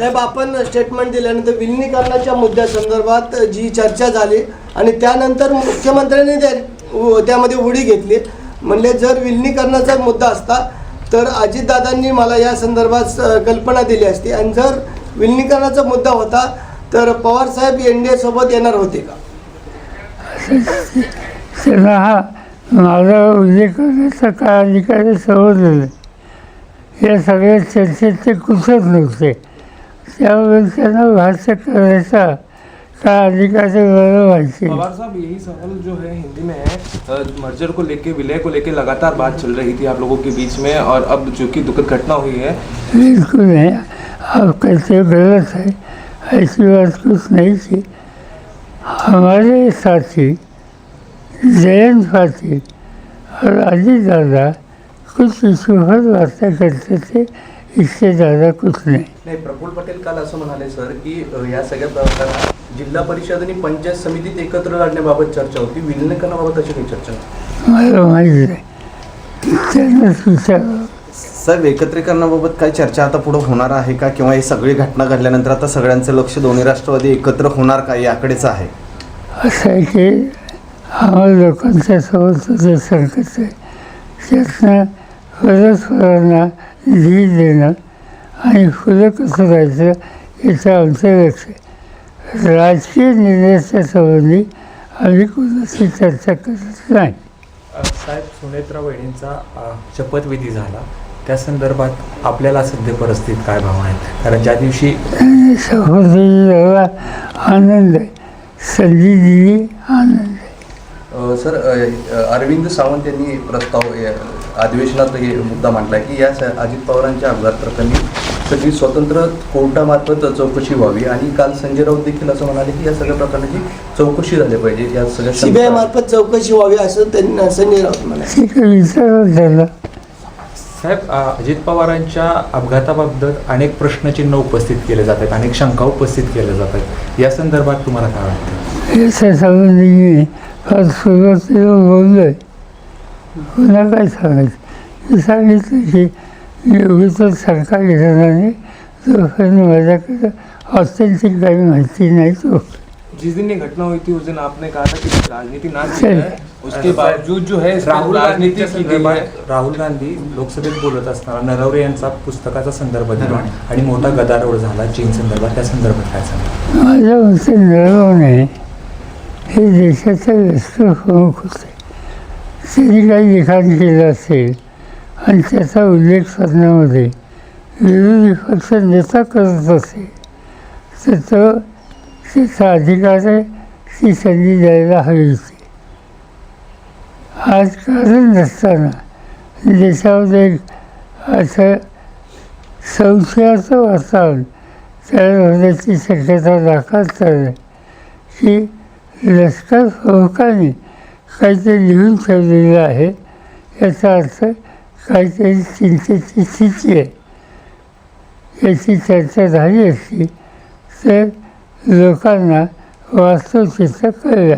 साहेब आपण स्टेटमेंट दिल्यानंतर विलिनीकरणाच्या मुद्द्यासंदर्भात जी चर्चा झाली आणि त्यानंतर मुख्यमंत्र्यांनी त्यामध्ये उडी घेतली. म्हणजे जर विलिनीकरणाचा मुद्दा असता तर अजितदादांनी मला या संदर्भात कल्पना दिली असती. आणि जर विलिनीकरणाचा मुद्दा होता तर पवारसाहेब एन डी एसोबत येणार होते का? हा माझा उल्लेख काय अधिकारी समजलेलं या सगळ्या चर्चेत ते कुसत नव्हते. त्यांना भाष्य करायचा पवार साहब, यही सवाल जो है हिंदी में है मर्जर को लेके, विलय को लेके लगातार बात चल रही थी आप लोगों के बीच में, और अब जो कि दुखद घटना हुई है। बिल्कुल नहीं आप हो गलत है ऐसी बात कुछ नहीं थी हमारे साथी, जयंत साथी और अजीत दादा कुछ इशू पर बातें करते थे। इससे ज़्यादा कुछ नहीं नाही प्रफुल्ल पटेल काल असं म्हणाले सर की या सगळ्या प्रकरणात जिल्हा परिषद आणि पंचायत समितीत एकत्र लढण्याबाबत चर्चा होती. विलिनीकरणाबाबत अशी काही चर्चा मला माहीत नाही. विचारावं साहेब एकत्रीकरणाबाबत काय चर्चा आता पुढे होणार आहे का? किंवा ही सगळी घटना घडल्यानंतर आता सगळ्यांचं लक्ष दोन्ही राष्ट्रवादी एकत्र होणार का? याकडेच आहे. असं आहे की आम्हाला लोकांच्या संकट आहे. त्यातनं परस्परांना धीर देणं आणि फुलं कसं राहायचं याचं आमचं लक्ष राजकीय निर्णयाच्या संबंधी आम्ही कोणाशी चर्चा करत नाही. साहेब सुनेत्रा वहिनींचा अ, शपथविधी झाला. त्या संदर्भात आपल्याला सध्या परिस्थितीत काय भावना आहेत? कारण ज्या दिवशी शपथविधीला आनंद आहे. संधी दिली आनंद आहे. सर अरविंद सावंत यांनी प्रस्ताव अधिवेशनात हे मुद्दा मांडला की या अजित पवारांच्या अपघात प्रकरणी सगळी स्वतंत्र कोर्टामार्फत चौकशी व्हावी आणि काल संजय राऊत देखील असं म्हणाले की या सगळ्या प्रकरणाची चौकशी झाली पाहिजे या सगळ्या सीबीआय मार्फत चौकशी व्हावी असं त्यांनी संजय राऊत म्हणाले. साहेब अजित पवारांच्या अपघाताबाबत अनेक प्रश्नचिन्ह उपस्थित केले जात आहेत अनेक शंका उपस्थित केल्या जात आहेत. या संदर्भात तुम्हाला काय वाटतं? याच्या पुन्हा काय सांगायचं? मी सांगितलं की योगीचं सरकार घेताना जोपर्यंत माझ्याकडे ऑथेंटिक काही माहिती नाही तो. जिस दिन ये घटना हुई थी उस दिन आपने कहा था कि राजनीति ना की। जाए। उसके बावजूद जो है राहुल राजनीति है। राहुल गांधी लोकसभेत बोलत असताना नरवरे यांचा पुस्तकाचा संदर्भ दिला आणि मोठा गदारोळ झाला चीन संदर्भात. त्या संदर्भात काय सांगा? माझ्या मते नरवणे हे देशाचे राष्ट्रप्रमुख होते. त्यांनी काही लिखाण केलं असेल आणि त्याचा उल्लेख करण्यामध्ये विरोधी पक्ष नेता करत असेल तर तो त्याचा अधिकार आहे ती संधी द्यायला हवी होती. आज कारण नसताना देशामध्ये एक असं संशयाचं वातावरण तयार होण्याची शक्यता दाखवत आहे की लष्कर प्रमुखांनी काहीतरी लिहून ठेवलेलं आहे. याचा अर्थ काहीतरी चिंतेची स्थिती आहे. याची चर्चा झाली असती तर लोकांना वास्तव चित्र कळलं